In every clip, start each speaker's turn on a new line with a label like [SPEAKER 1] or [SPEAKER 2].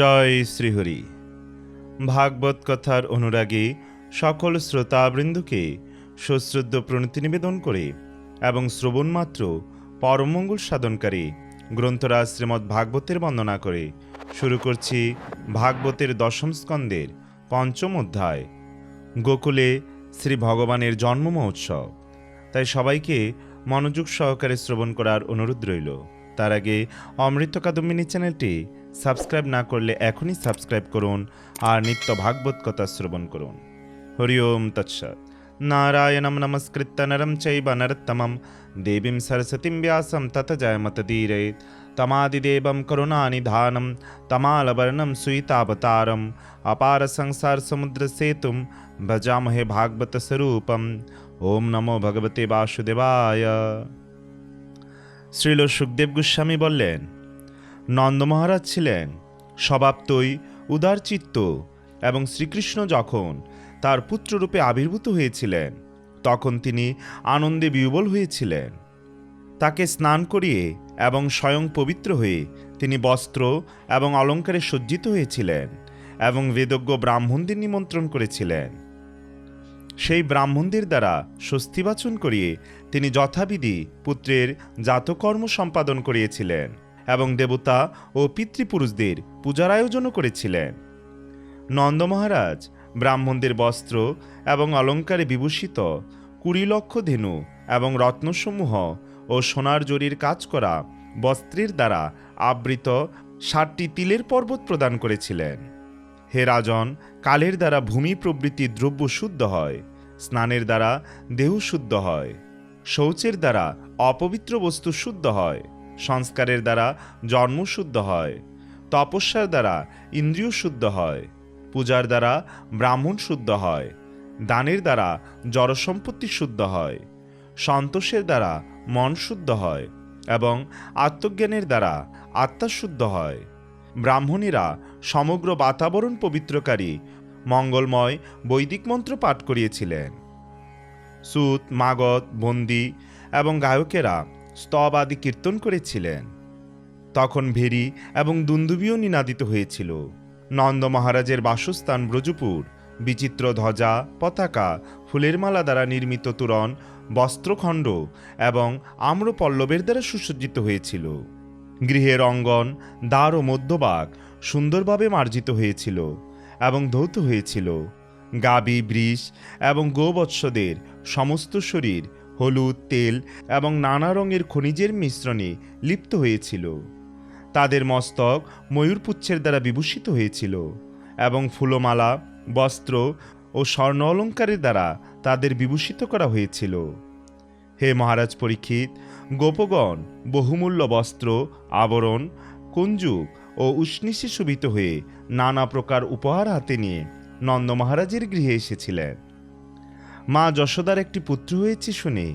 [SPEAKER 1] জয় শ্রীহরি ভাগবত কথার অনুরাগে সকল শ্রোতাবৃন্দকে সশ্রদ্ধ প্রণতি নিবেদন করে এবং শ্রবণমাত্র পরমঙ্গল সাধনকারী গ্রন্থরাজ শ্রীমৎ ভাগবতের বন্দনা করে শুরু করছি ভাগবতের দশম স্কন্দের পঞ্চম অধ্যায় গোকুলে শ্রী ভগবানের জন্ম মহোৎসব তাই সবাইকে মনোযোগ সহকারে শ্রবণ করার অনুরোধ রইল তার আগে অমৃত কাদম্বিনী চ্যানেলটি সাবস্ক্রাইব না করলে এখনই সাবস্ক্রাইব করুন আর নিত্য ভাগবত কথা শ্রবণ করুন হরি ওম তৎসৎ নারায়ণম নমস্কৃত্য নরম চৈব নরত্তমম দেবীম সরস্বতীম ব্যাসম তত জয়মত ধীরে তমাদিদেবম করুণানিধানম তমালবর্ণম সুইতাবতারম অপার সংসার সমুদ্র সেতুম ভজামহে ভাগবত স্বরূপম ওম নমো ভগবতে বাসুদেবায়
[SPEAKER 2] শ্রীল সুখদেব গোস্বামী বললেন নন্দমহারাজ ছিলেন স্বভাবতই উদারচিত্ত এবং শ্রীকৃষ্ণ যখন তার পুত্ররূপে আবির্ভূত হয়েছিলেন তখন তিনি আনন্দে বিহবল হয়েছিলেন তাকে স্নান করিয়ে এবং স্বয়ং পবিত্র হয়ে তিনি বস্ত্র এবং অলঙ্কারে সজ্জিত হয়েছিলেন এবং বেদজ্ঞ ব্রাহ্মণদের নিমন্ত্রণ করেছিলেন সেই ব্রাহ্মণদের দ্বারা স্বস্তিবাচন করিয়ে তিনি যথাবিধি পুত্রের জাতকর্ম সম্পাদন করিয়েছিলেন এবং দেবতা ও পিতৃপুরুষদের পূজার আয়োজনও করেছিলেন নন্দ মহারাজ ব্রাহ্মণদের বস্ত্র এবং অলঙ্কারে বিভূষিত কুড়ি লক্ষ ধেনু এবং রত্নসমূহ ও সোনার জরির কাজ করা বস্ত্রের দ্বারা আবৃত ষাটটি তিলের পর্বত প্রদান করেছিলেন হে রাজন কালের দ্বারা ভূমি প্রবৃত্তি দ্রব্য শুদ্ধ হয় স্নানের দ্বারা দেহ শুদ্ধ হয় শৌচের দ্বারা অপবিত্র বস্তু শুদ্ধ হয় সংস্কারের দ্বারা জন্মশুদ্ধ হয় তপস্যার দ্বারা ইন্দ্রিয় শুদ্ধ হয় পূজার দ্বারা ব্রাহ্মণ শুদ্ধ হয় দানের দ্বারা জড়সম্পত্তি শুদ্ধ হয় সন্তোষের দ্বারা মন শুদ্ধ হয় এবং আত্মজ্ঞানের দ্বারা আত্মা শুদ্ধ হয় ব্রাহ্মণীরা সমগ্র বাতাবরণ পবিত্রকারী মঙ্গলময় বৈদিক মন্ত্র পাঠ করিয়েছিলেন সুত মাগত বন্দি এবং গায়কেরা স্তব আদি কীর্তন করেছিলেন তখন ভেরি এবং দুন্দুবিও নিনাদিত হয়েছিল নন্দ মহারাজের বাসস্থান ব্রজপুর বিচিত্র ধ্বজা পতাকা ফুলের মালা দ্বারা নির্মিত তোরণ বস্ত্রখণ্ড এবং আম্রপল্লবের দ্বারা সুসজ্জিত হয়েছিল গৃহের অঙ্গন দ্বার ও মধ্যবাগ সুন্দরভাবে মার্জিত হয়েছিল এবং ধৌত হয়েছিল গাবি বৃষ এবং গোবৎসদের সমস্ত শরীর হলুদ তেল এবং নানা রঙের খনিজের মিশ্রণে লিপ্ত হয়েছিল তাদের মস্তক ময়ূরপুচ্ছের দ্বারা বিভূষিত হয়েছিল এবং ফুলমালা বস্ত্র ও স্বর্ণ অলঙ্কারের দ্বারা তাদের বিভূষিত করা হয়েছিল হে মহারাজ পরীক্ষিত গোপগণ বহুমূল্য বস্ত্র আবরণ কুঞ্জুক ও উষ্ণিষে শোভিত হয়ে নানা প্রকার উপহার হাতে নিয়ে নন্দ মহারাজের গৃহে এসেছিলেন মা যশোদার একটি পুত্র হয়েছে শুনে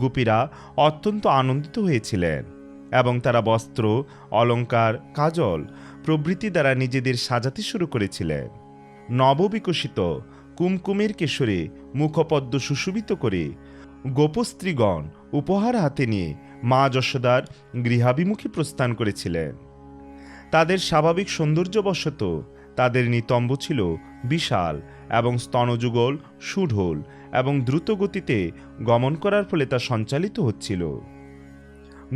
[SPEAKER 2] গোপীরা অত্যন্ত আনন্দিত হয়েছিলেন এবং তারা বস্ত্র অলঙ্কার কাজল প্রভৃতি দ্বারা নিজেদের সাজাতে শুরু করেছিলেন নববিকশিত কুমকুমের কেশরে মুখপদ্ম সুশোভিত করে গোপস্ত্রীগণ উপহার হাতে নিয়ে মা যশোদার গৃহাভিমুখী প্রস্থান করেছিলেন তাদের স্বাভাবিক সৌন্দর্যবশত তাদের নিতম্ব ছিল বিশাল এবং স্তনযুগল সুঢোল এবং দ্রুতগতিতে গমন করার ফলে তা সঞ্চালিত হচ্ছিল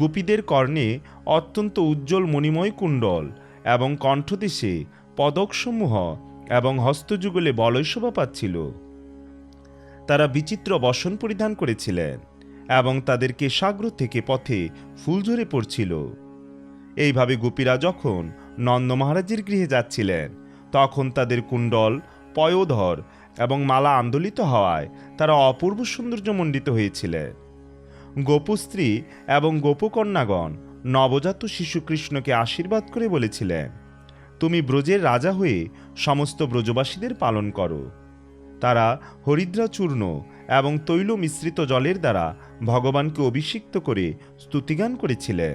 [SPEAKER 2] গোপীদের কর্ণে অত্যন্ত উজ্জ্বল মণিময় কুণ্ডল এবং কণ্ঠদেশে পদকসমূহ এবং হস্তযুগলে বলয় শোভা পাচ্ছিল তারা বিচিত্র বসন পরিধান করেছিলেন এবং তাদের কেশাগ্র থেকে পথে ফুল ঝরে পড়ছিল এইভাবে গোপীরা যখন নন্দ মহারাজের গৃহে যাচ্ছিলেন তখন তাদের কুণ্ডল পয়োধর এবং মালা আন্দোলিত হওয়ায় তারা অপূর্ব সৌন্দর্যমণ্ডিত হয়েছিল গোপুস্ত্রী এবং গোপকন্যাগণ নবজাত শিশু কৃষ্ণকে আশীর্বাদ করে বলেছিলেন তুমি ব্রজের রাজা হয়ে সমস্ত ব্রজবাসীদের পালন করো তারা হরিদ্রাচূর্ণ এবং তৈল মিশ্রিত জলের দ্বারা ভগবানকে অভিষিক্ত করে স্তুতিগান করেছিলেন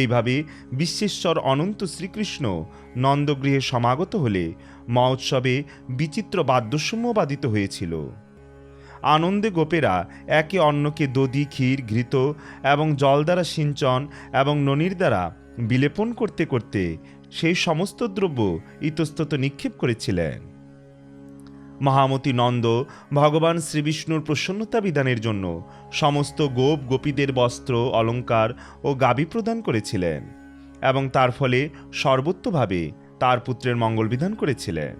[SPEAKER 2] এইভাবে বিশ্বেশ্বর অনন্ত শ্রীকৃষ্ণ নন্দগৃহে সমাগত হলে মহোৎসবে বিচিত্র বাদ্যসম্য বাদিত হয়েছিল আনন্দে গোপেরা একে অন্যকে দধি ক্ষীর ঘৃত এবং জল দ্বারা সিঞ্চন এবং ননির দ্বারা বিলেপন করতে করতে সেই সমস্ত দ্রব্য ইতস্তত নিক্ষেপ করেছিলেন মহামতি নন্দ ভগবান শ্রীবিষ্ণুর প্রসন্নতা বিধানের জন্য সমস্ত গোপ গোপীদের বস্ত্র অলঙ্কার ও গাবি প্রদান করেছিলেন এবং তার ফলে সর্বোত্তভাবে তার পুত্রের মঙ্গল বিধান করেছিলেন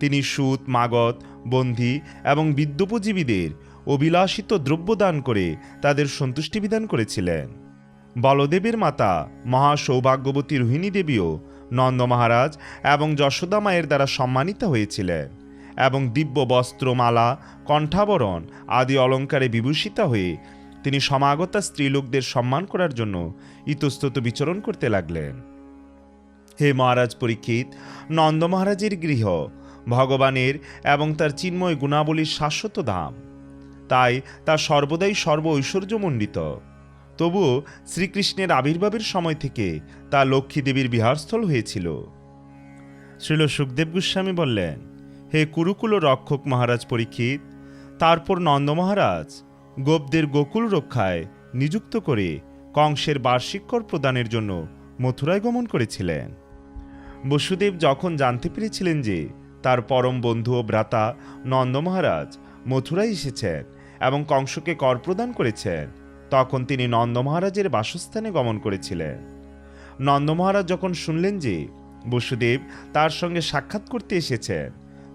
[SPEAKER 2] তিনি সুত মাগত বন্ধি এবং বিদ্যুপজীবীদের অবিলাসিত দ্রব্য দান করে তাদের সন্তুষ্টি বিধান করেছিলেন বলদেবের মাতা মহা সৌভাগ্যবতী রোহিণী দেবীও নন্দ মহারাজ এবং যশোদা মায়ের দ্বারা সম্মানিত হয়েছিলেন এবং দিব্য বস্ত্রমালা কণ্ঠাবরণ আদি অলঙ্কারে বিভূষিত হয়ে তিনি সমাগতা স্ত্রীলোকদের সম্মান করার জন্য ইতস্তত বিচরণ করতে লাগলেন হে মহারাজ পরীক্ষিত নন্দ মহারাজের গৃহ ভগবানের এবং তার চিন্ময় গুণাবলীর শাশ্বত ধাম তাই তা সর্বদাই সর্ব ঐশ্বর্যমণ্ডিত তবুও শ্রীকৃষ্ণের আবির্ভাবের সময় থেকে তা লক্ষ্মীদেবীর বিহারস্থল হয়েছিল শ্রীল সুখদেব গোস্বামী বললেন হে কুরুকুল রক্ষক মহারাজ পরীক্ষিত তারপর নন্দ মহারাজ গোপদের গোকুল রক্ষায় নিযুক্ত করে কংসের বার্ষিক কর প্রদানের জন্য মথুরায় গমন করেছিলেন বসুদেব যখন জানতে পেরেছিলেন যে তার পরম বন্ধু ও ভ্রাতা নন্দ মহারাজ মথুরায় এসেছেন এবং কংসকে কর প্রদান করেছেন তখন তিনি নন্দ মহারাজের বাসস্থানে গমন করেছিলেন নন্দ মহারাজ যখন শুনলেন যে বসুদেব তার সঙ্গে সাক্ষাৎ করতে এসেছেন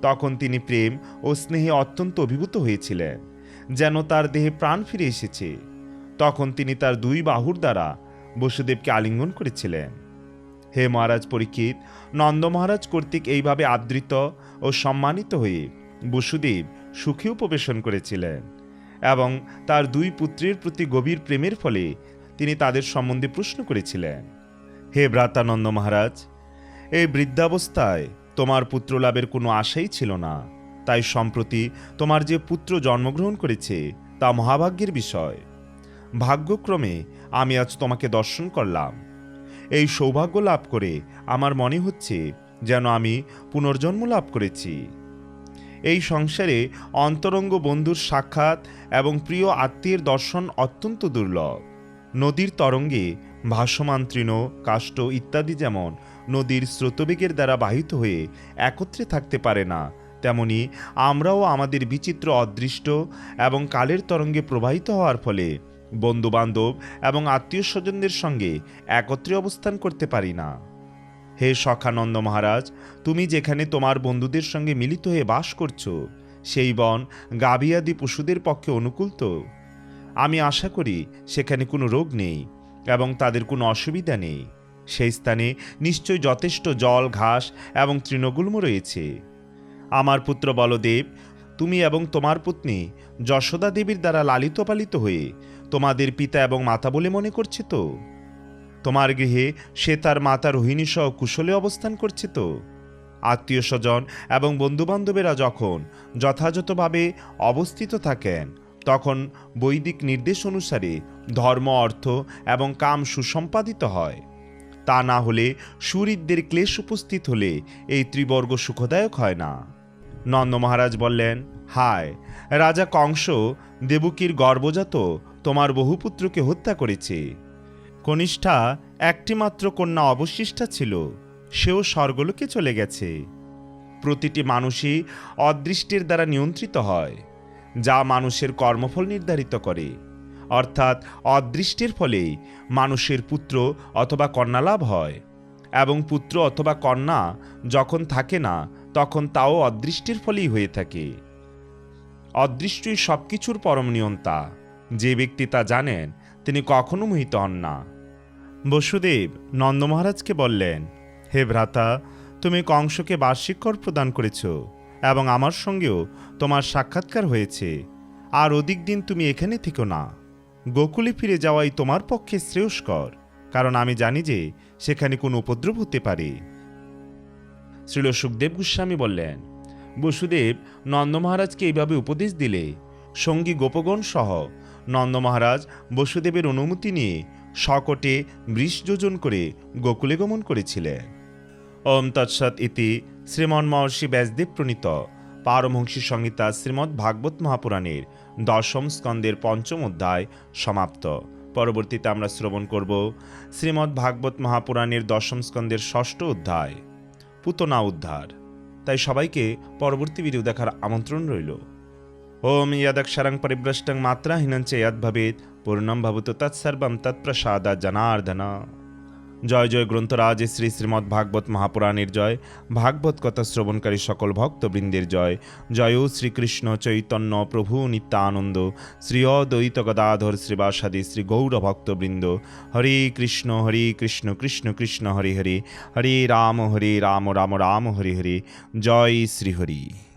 [SPEAKER 2] তখন তিনি প্রেম ও স্নেহে অত্যন্ত অভিভূত হয়েছিলেন যেন তার দেহে প্রাণ ফিরে এসেছে তখন তিনি তার দুই বাহুর দ্বারা বসুদেবকে আলিঙ্গন করেছিলেন হে মহারাজ পরীক্ষিত নন্দ মহারাজ কর্তৃক এইভাবে আদৃত ও সম্মানিত হয়ে বসুদেব সুখী উপবেশন করেছিলেন এবং তার দুই পুত্রের প্রতি গভীর প্রেমের ফলে তিনি তাদের সম্বন্ধে প্রশ্ন করেছিলেন হে ভ্রাতানন্দ মহারাজ এই বৃদ্ধাবস্থায় তোমার পুত্র লাভের কোনো আশাই ছিল না তাই সম্প্রতি তোমার যে পুত্র জন্মগ্রহণ করেছে তা মহাভাগ্যের বিষয় ভাগ্যক্রমে আমি আজ তোমাকে দর্শন করলাম এই সৌভাগ্য লাভ করে আমার মনে হচ্ছে যেন আমি পুনর্জন্ম লাভ করেছি এই সংসারে অন্তরঙ্গ বন্ধুর সাক্ষাৎ এবং প্রিয় আত্মীয়ের দর্শন অত্যন্ত দুর্লভ নদীর তরঙ্গে ভাসমান তৃণ কাষ্ট ইত্যাদি যেমন নদীর স্রোতবেগের দ্বারা বাহিত হয়ে একত্রে থাকতে পারে না তেমনি আমরাও আমাদের বিচিত্র অদৃষ্ট এবং কালের তরঙ্গে প্রবাহিত হওয়ার ফলে বন্ধুবান্ধব এবং আত্মীয় স্বজনদের সঙ্গে একত্রে অবস্থান করতে পারি না হে সখানন্দ মহারাজ তুমি যেখানে তোমার বন্ধুদের সঙ্গে মিলিত হয়ে বাস করছো সেই বন গাভিয়াদি পশুদের পক্ষে অনুকূল তো আমি আশা করি সেখানে কোনো রোগ নেই এবং তাদের কোনো অসুবিধা নেই সেই স্থানে নিশ্চয় যথেষ্ট জল ঘাস এবং তৃণগুল্ম রয়েছে আমার পুত্র বলদেব তুমি এবং তোমার পত্নী যশোদা দেবীর দ্বারা লালিত পালিত হয়ে তোমাদের পিতা এবং মাতা বলে মনে করছে তো তোমার গৃহে সে তার মাতা রোহিণী সহ কুশলে অবস্থান করছে তো আত্মীয় স্বজন এবং বন্ধুবান্ধবেরা যখন যথাযথভাবে অবস্থিত থাকেন তখন বৈদিক নির্দেশ অনুসারে ধর্ম অর্থ এবং কাম সুসম্পাদিত হয় তা না হলে সুরিদদের ক্লেশ উপস্থিত হলে এই ত্রিবর্গ সুখদায়ক হয় না নন্দ মহারাজ বললেন হায় রাজা কংস দেবকীর গর্ভজাত তোমার বহু পুত্রকে হত্যা করেছে কনিষ্ঠা একটিমাত্র কন্যা অবশিষ্টা ছিল সেও স্বর্গলোকে চলে গেছে প্রতিটি মানুষই অদৃষ্টের দ্বারা নিয়ন্ত্রিত হয় যা মানুষের কর্মফল নির্ধারিত করে অর্থাৎ অদৃষ্টের ফলে মানুষের পুত্র অথবা লাভ হয় এবং পুত্র অথবা কন্যা যখন থাকে না তখন তাও অদৃষ্টের ফলেই হয়ে থাকে অদৃষ্টই সব কিছুর পরম নিয়ন্তা যে ব্যক্তি তা জানেন তিনি কখনো মোহিত হন না বসুদেব নন্দ মহারাজকে বললেন হে ভ্রাতা তুমি কংসকে বার্ষিক কর প্রদান করেছ এবং আমার সঙ্গেও তোমার সাক্ষাৎকার হয়েছে আর অধিক দিন তুমি এখানে থেকো না গোকুলে ফিরে যাওয়াই তোমার পক্ষে শ্রেয়স্কর কারণ আমি জানি যে সেখানে কোনো উপদ্রব হতে পারে শ্রীল সুখদেব গোস্বামী বললেন বসুদেব নন্দ মহারাজকে এইভাবে উপদেশ দিলে সঙ্গী গোপগণ সহ নন্দ মহারাজ বসুদেবের অনুমতি নিয়ে শকটে বৃষ যোজন করে গোকুলে গমন করেছিলেন ওম তৎসৎ ইতি শ্রীমন মহর্ষি ব্যাসদেব প্রণীত পারমহংসী সংহিতা শ্রীমদ্ ভাগবত মহাপুরাণের দশম স্কন্দের পঞ্চম অধ্যায় সমাপ্ত পরবর্তীতে আমরা শ্রবণ করব শ্রীমদ্ ভাগবত মহাপুরাণের দশম স্কন্দের ষষ্ঠ অধ্যায় পুতনা উদ্ধার তাই সবাইকে পরবর্তী ভিডিও দেখার আমন্ত্রণ রইল ওম ইয়াদক্ষরাং পরিভ্রষ্টং মাত্রাহীনঞ্চে ইয়াদ ভবেদ পূর্ণম ভবত তৎসর্বম তৎপ্রসাদা জনার্দনা জয় জয় গ্রন্থরাজ শ্রী শ্রীমদ্ ভাগবত মহাপুরাণের জয় ভাগবত কথা শ্রবণকারী সকল ভক্তবৃন্দের জয় জয় শ্রীকৃষ্ণ চৈতন্য প্রভু নিত্যানন্দ শ্রী অদ্বৈত গদাধর শ্রীবাসাদি শ্রী গৌর ভক্তবৃন্দ হরে কৃষ্ণ হরে কৃষ্ণ কৃষ্ণ কৃষ্ণ হরে হরে হরে রাম হরে রাম রাম রাম হরে হরে জয় শ্রীহরি